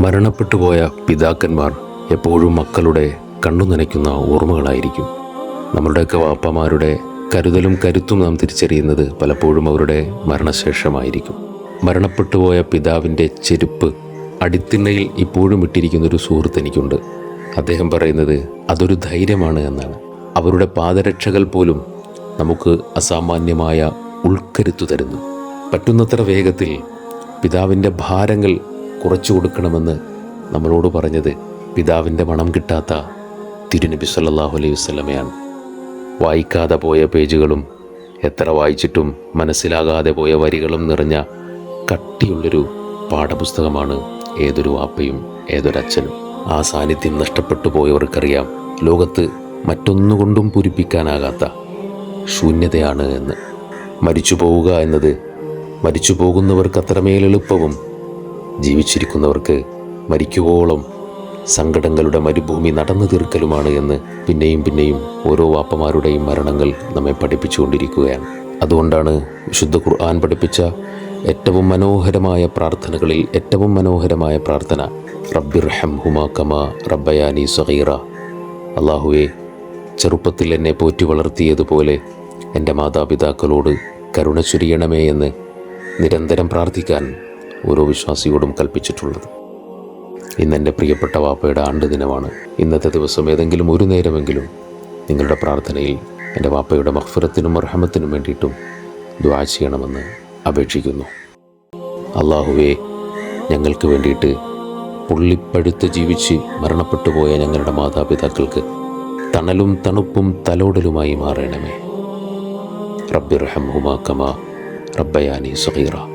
മരണപ്പെട്ടുപോയ പിതാക്കന്മാർ എപ്പോഴും മക്കളുടെ കണ്ണു നനയ്ക്കുന്ന ഓർമ്മകളായിരിക്കും. നമ്മളുടെയൊക്കെ വാപ്പമാരുടെ കരുതലും കരുത്തും നാം തിരിച്ചറിയുന്നത് പലപ്പോഴും അവരുടെ മരണശേഷമായിരിക്കും. മരണപ്പെട്ടുപോയ പിതാവിന്റെ ചെരുപ്പ് അടിത്തിണ്ണയിൽ ഇപ്പോഴും ഇട്ടിരിക്കുന്ന ഒരു സുഹൃത്ത് എനിക്കുണ്ട്. അദ്ദേഹം പറയുന്നത് അതൊരു ധൈര്യമാണ് എന്നാണ്. അവരുടെ പാദരക്ഷകൾ പോലും നമുക്ക് അസാമാന്യമായ ഉൾക്കരുത്തു തരുന്നു. പറ്റുന്നത്ര വേഗത്തിൽ പിതാവിന്റെ ഭാരങ്ങൾ കുറച്ചു കൊടുക്കണമെന്ന് നമ്മളോട് പറഞ്ഞത് പിതാവിന്റെ മണം കിട്ടാത്ത തിരുനബി സല്ലാഹു അലൈഹി വസ്ലമയാണ് വായിക്കാതെ പോയ പേജുകളും എത്ര വായിച്ചിട്ടും മനസ്സിലാകാതെ പോയ വരികളും നിറഞ്ഞ കട്ടിയുള്ളൊരു പാഠപുസ്തകമാണ് ഏതൊരു വാപ്പയും ഏതൊരച്ഛനും ആ സാന്നിധ്യം നഷ്ടപ്പെട്ടു പോയവർക്കറിയാം ലോകത്ത് മറ്റൊന്നുകൊണ്ടും പൂരിപ്പിക്കാനാകാത്ത ശൂന്യതയാണ് എന്ന്. മരിച്ചു പോവുക എന്നത് മരിച്ചു പോകുന്നവർക്ക് അത്രമേൽ എളുപ്പവും ജീവിച്ചിരിക്കുന്നവർക്ക് മരിക്കുവോളം സങ്കടങ്ങളുടെ മരുഭൂമി നടന്നു തീർക്കലുമാണ് എന്ന് പിന്നെയും പിന്നെയും ഓരോ വാപ്പമാരുടെയും മരണങ്ങൾ നമ്മെ പഠിപ്പിച്ചുകൊണ്ടിരിക്കുകയാണ്. അതുകൊണ്ടാണ് വിശുദ്ധ ഖുർആൻ പഠിപ്പിച്ച ഏറ്റവും മനോഹരമായ പ്രാർത്ഥനകളിൽ ഏറ്റവും മനോഹരമായ പ്രാർത്ഥന റബ്ബിർ ഹം ഹുമാ കമ റബ്ബയാനി സഹീറ അള്ളാഹുവെ ചെറുപ്പത്തിൽ എന്നെ പോറ്റി വളർത്തിയതുപോലെ എന്റെ മാതാപിതാക്കളോട് കരുണ ചുരിയണമേ എന്ന് നിരന്തരം പ്രാർത്ഥിക്കാൻ ഓരോ വിശ്വാസിയോടും കൽപ്പിച്ചിട്ടുള്ളത്. ഇന്ന് എന്റെ പ്രിയപ്പെട്ട വാപ്പയുടെ ആണ്ട് ദിനമാണ് ഇന്നത്തെ ദിവസം ഏതെങ്കിലും ഒരു നേരമെങ്കിലും നിങ്ങളുടെ പ്രാർത്ഥനയിൽ എന്റെ വാപ്പയുടെ മഹ്ഫിറത്തിനും അർഹമത്തിനും വേണ്ടിയിട്ടും ദ്വാ ചെയ്യണമെന്ന് അപേക്ഷിക്കുന്നു. അള്ളാഹുവെ ഞങ്ങൾക്ക് വേണ്ടിയിട്ട് പുള്ളിപ്പഴുത്ത് ജീവിച്ച് മരണപ്പെട്ടു പോയ ഞങ്ങളുടെ മാതാപിതാക്കൾക്ക് തണലും തണുപ്പും തലോടലുമായി മാറണമേ. റബ്ബിർഹം ഹുമാ റബ്ബയാനി സഹീറ